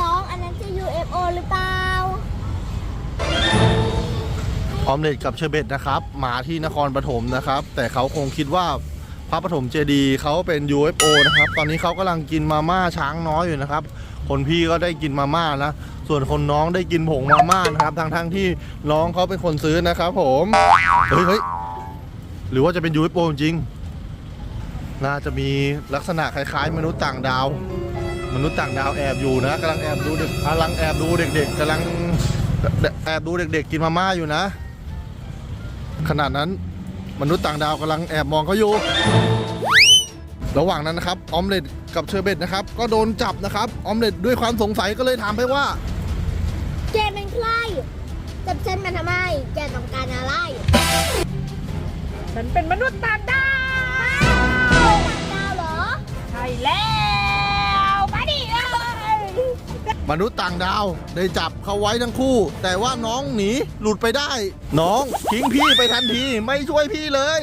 น้องๆอันนั้นจะ UFO หรือเปล่า ออมเล็ตกับเชอร์เบตนะครับมาที่นครปฐมนะครับ แต่เขาคงคิดว่าพระปฐมเจดีย์เขาเป็น UFO นะครับ ตอนนี้เขากำลังกินมาม่าช้างน้อยอยู่นะครับ คนพี่ก็ได้กินมาม่านะส่วนคนน้องได้กินผงมาม่านะครับทั้งทั้งๆที่น้องเขาเป็นคนซื้อนะครับ ผมเฮ้ยเฮ้ยหรือว่าจะเป็น UFO จริง น่าจะมีลักษณะคล้ายๆ มนุษย์ต่างดาว นุษย์ต่างดาวแอบอยู่นะกำลังแอบดูเด็กกำลังแอบดูเด็กๆกำลังแอบดูเด็ก ๆ กินมาม่าอยู่นะ ขนาดนั้นมนุษย์ต่างดาวกำลังแอบมองเขาอยู่ ระหว่างนั้นนะครับออมเล็ตกับเชอร์เบตนะครับ ก็โดนจับนะครับออมเล็ตด้วยความสงสัยก็เลยถามไปว่า แกเป็นใครจับฉันมาทำไม แกต้องการอะไร ฉันเป็นมนุษย์ต่างดาวต่างดาวเหรอ ใช่แล้วมาดิเลย มนุษย์ต่างดาวได้จับเขาไว้ทั้งคู่ แต่ว่าน้องหนีหลุดไปได้ น้องทิ้งพี่ไปทันทีไม่ช่วยพี่เลย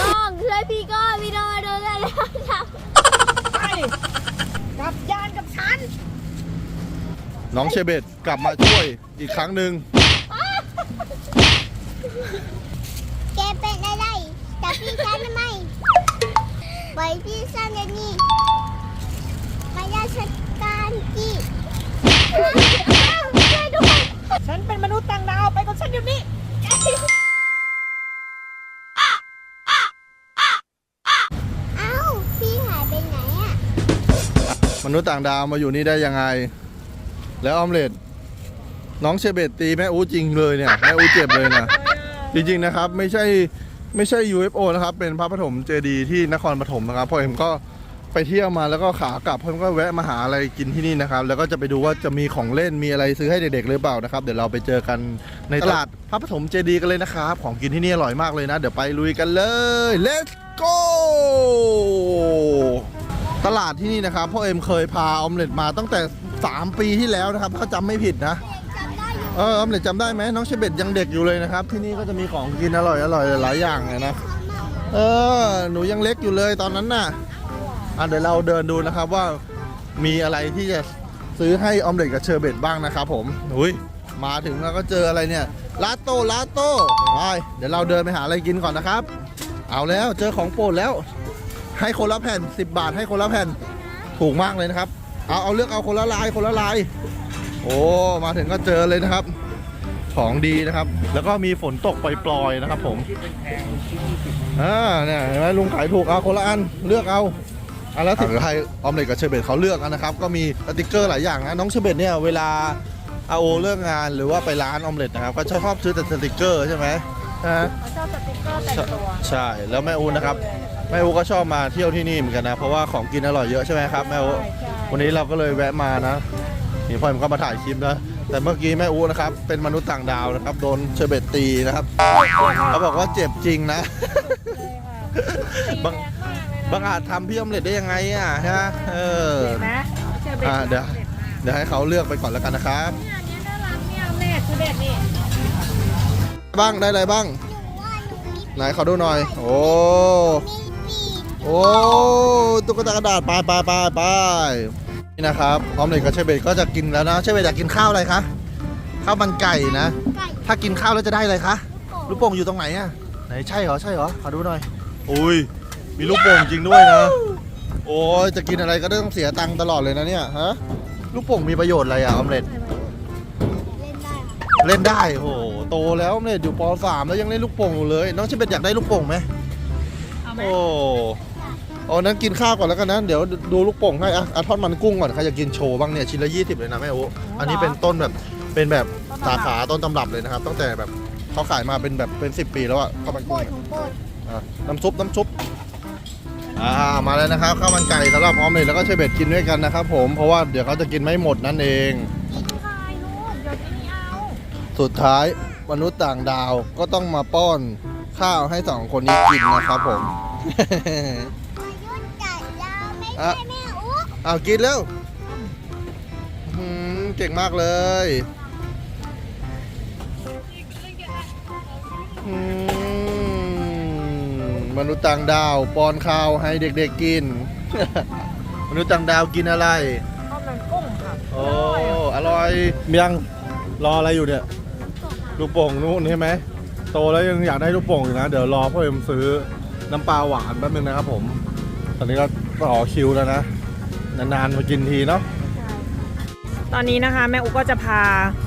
น้องช่วยพี่ก็พี่น้องโดนอะไรจับไปกลับยานกับฉัน น้องเชอร์เบตกลับมาช่วยอีกครั้งหนึ่งแกเป็นอะไรจับพี่ฉันทำไมปล่อยพี่ฉันเดี๋ยวนี้มายาชการจีช่วยด้วย ฉันเป็นมนุษย์ต่างดาวไปกับฉันเดี๋ยวนี้เอ้าพี่หายไปไหนอะมนุษย์ต่างดาวมาอยู่นี่ได้ยังไง แล้วออมเล็ตน้องเชอร์เบตตีแม่อูจริงเลยเนี่ยแม่อูเจ็บเลยนะจริงๆนะครับ ไม่ใช่ไม่ใช่ UFO นะครับ เป็นพระปฐมเจดีย์ที่นครปฐมนะครับพ่อเอ็มก็ ไปเที่ยวมาแล้วก็ขากลับพ่อมก็แวะมาหาอะไรกินที่นี่นะครับ แล้วก็จะไปดูว่าจะมีของเล่นมีอะไรซื้อให้เด็กๆหรือเปล่านะครับ เดี๋ยวเราไปเจอกันในตลาดพระปฐมเจดีย์กันเลยนะครับ ของกินที่นี่อร่อยมากเลยนะ เดี๋ยวไปลุยกันเลย let's go ตลาดที่นี่นะครับพ่อเอ็มเคยพาออมเล็ตมาตั้งแต่ 3 ปีที่แล้วนะครับถ้าจำไม่ผิดนะเออออมเล็ตจำได้ไหมน้องเชเบตยังเด็กอยู่เลยนะครับ ที่นี่ก็จะมีของกินอร่อยอร่อยหลายอย่างเลยนะเออหนูยังเล็กอยู่เลยตอนนั้นน่ะ อะเดี๋ยวเราเดินดูนะครับว่ามีอะไรที่จะซื้อให้ออมเล็ตกับเชอร์เบตบ้างนะครับผมอุ้ยมาถึงแล้วก็เจออะไรเนี่ยลาโต้ลาโต้ไปเดี๋ยวเราเดินไปหาอะไรกินก่อนนะครับ เอาแล้วเจอของโปรดแล้ว ให้คนละแผ่น 10 บาทให้คนละแผ่นถูกมากเลยนะครับ เอาเอาเลือกเอาคนละลายคนละลาย โอ้มาถึงก็เจอเลยนะครับ ของดีนะครับ แล้วก็มีฝนตกปล่อยๆนะครับ ผมอ่าเนี่ยเห็นไหมลุงขายถูกเอาคนละอันเลือกเอา อันละสิบให้ออมเล็ตกับเชอร์เบตเขาเลือกกันนะครับ ก็มีสติกเกอร์หลายอย่างนะน้องเชอร์เบตเนี่ยเวลาอาโอเลิกงานหรือว่าไปร้านออมเล็ตนะครับก็ชอบซื้อแต่สติกเกอร์ใช่ไหมฮะเขาชอบสติ๊กเกอร์แต่งตัวใช่แล้วแม่อูนะครับแม่อูก็ชอบมาเที่ยวที่นี่เหมือนกันนะเพราะว่าของกินอร่อยเยอะใช่ไหมครับแม่อูใช่ใช่วันนี้เราก็เลยแวะมานะนี่พ่อผมก็มาถ่ายคลิปนะแต่เมื่อกี้แม่อูนะครับเป็นมนุษย์ต่างดาวนะครับโดนเชอร์เบตตีนะครับเขาบอกว่าเจ็บจริงนะบาง บางอาจทำพี่อมเล็ตได้ยังไงอะฮะเออเห็นไหมเจอเบ็ดอ่าเดี๋ยวเดี๋ยวให้เขาเลือกไปก่อนแล้วกันนะครับเนี่ยเนี่ยน่ารักเนี่ยแม่คือเด็ดนี่บ้างได้อะไรบ้างหนูว่าหนูมีไหนขอดูหน่อย โอ้มีปีกโอ้ตุ๊กตากระดาษไปไปไปไปนี่นะครับออมเล็ตกับเชฟเบตก็จะกินแล้วนะเชฟเบตอยากกินข้าวอะไรคะข้าวมันไก่นะไก่ถ้ากินข้าวแล้วจะได้อะไรคะลูลูกกโป่งโป่งอยู่ตรงไหนอะไหนใช่เหรอใช่เหรอขอดูหน่อยอุ้ย มีลูกโป่งจริงด้วยนะ โอ้ยจะกินอะไรก็ต้องเสียตังค์ตลอดเลยนะเนี่ยฮะลูกโป่งมีประโยชน์อะไรอะออมเล็ตเล่นได้เล่นได้โอ้โหโตแล้วออมเล็ตอยู่ป .3 แล้วยังเล่นลูกโป่งอยู่เลย น้องเชฟเบตอยากได้ลูกโป่งไหมเอาไหมโอ้โอ้นั้นกินข้าวก่อนแล้วกันนะเดี๋ยวดูลูกโป่งให้อะอะทอดมันกุ้งก่อนใครจะกินโชว์บ้างเนี่ยชิ้นละ20เลยนะแม่โอ้อันนี้เป็นต้นแบบเป็นแบบสาขาต้นตำรับเลยนะครับตั้งแต่แบบเขาขายมาเป็นแบบเป็น 10 ปีแล้วอะข้าวมันโปรกุ้งดของโปรดอะน้ำซุปน้ำซุป อ่ามาแล้วนะครับข้าวมันไก่สำหรับออมเลยแล้วก็เชเบตกินด้วยกันนะครับผมเพราะว่าเดี๋ยวเขาจะกินไม่หมดนั่นเองใช่ลูกเดี๋ยวนี้เอาสุดท้ายมนุษย์ต่างดาวก็ต้องมาป้อนข้าวให้สองคนนี้กินนะครับผม มายุ่งกับเราไม่อะใช่แม่อุ๊กเอากินแล้วอืมเก่งมากเลยอืม มนุษย์ต่างดาวป้อนข้าวให้เด็กๆกิน มนุษย์ต่างดาวกินอะไรออมมันกุ้งค่ะโอ้อร่อยเมียงรออะไรอยู่เนี่ยลูกโป่งนู่นใช่ไหมโตแล้วยังอยากได้ลูกโป่งอยู่นะ เดี๋ยวรอพ่อเอ็มซื้อน้ำปลาหวานแป๊บนึงนะครับผม ตอนนี้ก็ต่อคิวแล้วนะ นานๆมากินทีเนาะตอนนี้นะคะแม่อุก็จะพา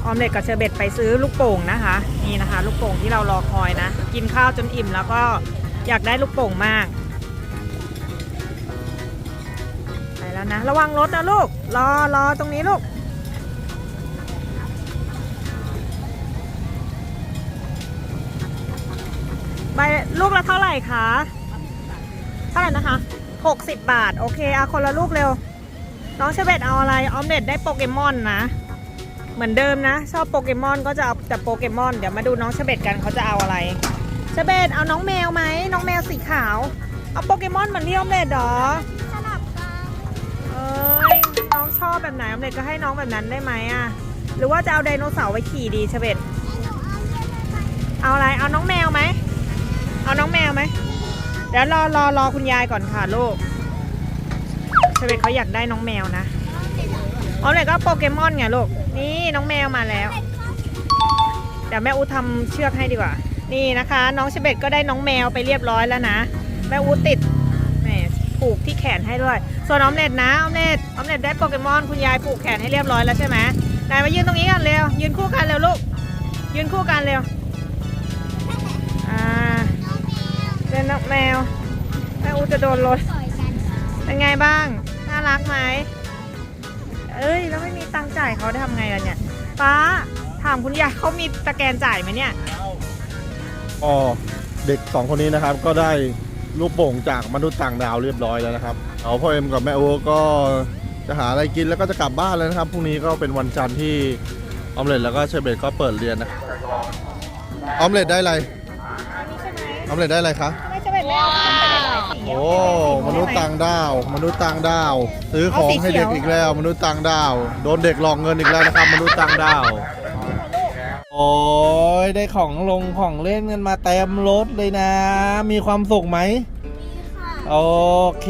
ออมเล็ตกับเชอร์เบตไปซื้อลูกโป่งนะคะ นี่นะคะ ลูกโป่งที่เรารอคอยนะ กินข้าวจนอิ่มแล้วก็ อยากได้ลูกโป่งมาก ไปแล้วนะ ระวังรถนะลูก รอรอตรงนี้ลูก ใบลูกละเท่าไหร่คะ เท่าไหร่นะคะ 60 บาท โอเคเอาคนละลูกเร็ว น้องเชเบตเอาอะไร ออมเล็ตได้โปเกมอนนะ เหมือนเดิมนะ ชอบโปเกมอนก็จะเอาแต่โปเกมอน เดี๋ยวมาดูน้องเชเบตกันเขาจะเอาอะไร เชเบตเอาน้องแมวไหมน้องแมวสีขาว เอาโปเกมอนเหมือนที่ออมเล็ตเหรอสลับกันเอ้ยน้องชอบแบบไหนออมเล็ตก็ให้น้องแบบนั้นได้ไหมอะหรือว่าจะเอาไดโนเสาร์ไว้ขี่ดีเชเบตให้หนูเอาเยอะเลยไหมเอาอะไรเอาน้องแมวไหมเอาน้องแมวไหมเดี๋ยวรอรอรอคุณยายก่อนค่ะลูกเชเบตเขาอยากได้น้องแมวนะเอาเลยก็โปเกมอนไงลูกนี่น้องแมวมาแล้วเดี๋ยวแม่อูทำเชือกให้ดีกว่า นี่นะคะ น้องเชเบตก็ได้น้องแมวไปเรียบร้อยแล้วนะ แม่อูติดแหมผูกที่แขนให้ด้วย ส่วนออมเล็ตนะออมเล็ตออมเล็ตได้โปเกมอนคุณยายผูกแขนให้เรียบร้อยแล้วใช่ไหมนายมายืนตรงนี้กันเร็วยืนคู่กันเร็วลูก ยืนคู่กันเร็วอ่าเป็นนกแมวแม่อูจะโดนรถเป็นไงบ้างน่ารักไหมเอ้ยแล้วไม่มีตังค์จ่ายเขาได้ทำไงล่ะเนี่ยป้าถามคุณยายเขามีตะแกรงจ่ายไหมเนี่ย อ๋อเด็กสองคนนี้นะครับ ก็ได้ลูกโป่งจากมนุษย์ต่างดาวเรียบร้อยแล้วนะครับเอาพ่อเอ็มกับแม่โอก็จะหาอะไรกินแล้วก็จะกลับบ้านแล้วนะครับพรุ่งนี้ก็เป็นวันจันทร์ที่ออมเล็ตแล้วก็เชอร์เบตก็เปิดเรียนนะออมเล็ตได้อะไรอันนี้ใช่ไหมออมเล็ตได้อะไรคะทำไมจะเป็นไม่เอาทำไปหลายสีโอ้มนุษย์ต่างดาว มนุษย์ต่างดาวซื้อของให้เด็กอีกแล้ว มนุษย์ต่างดาว โดนเด็กหลอกเงินอีกแล้วนะครับ มนุษย์ต่างดาวโอ้ ยได้ของลงของเล่นกันมาเต็มรถเลยนะ มีความสุขไหมนี่ค่ะโอเค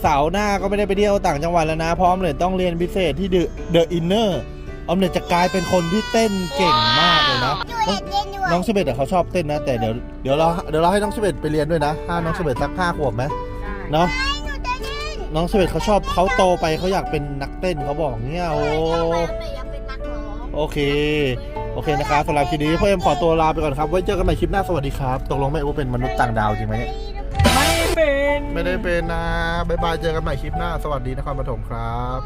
เสาร์หน้าก็ไม่ได้ไปเที่ยวต่างจังหวัดแล้วนะเพราะออมเล็ตต้องเรียนพิเศษที่เดอะเดอะอินเนอร์ออมเล็ตจะกลายเป็นคนที่เต้นเก่งมากเลยนะดูเด็กเล่นด้วยน้องเชเบตเขาชอบเต้นนะ แต่เดี๋ยวเดี๋ยวเราเดี๋ยวเราให้น้องเชเบตไปเรียนด้วยนะถ้าน้องเชเบตสักห้าขวบไหมเนาะให้หนูจะเล่นน้องเชเบตเขาชอบเขาโตไปเขาอยากเป็นนักเต้นเขาบอกเงี้ยโอ้อยากเป็นนักร้องโอเค โอเคนะครับสำหรับคลิปนี้พ่อเอ็มขอตัวลาไปก่อนครับ ไว้เจอกันใหม่คลิปหน้าสวัสดีครับตกลงแม่โอเป็นมนุษย์ต่างดาวจริงไหมเนี่ยไม่เป็น ไม่ได้เป็นนะบ๊ายบายเจอกันใหม่คลิปหน้าสวัสดีนครปฐมครับ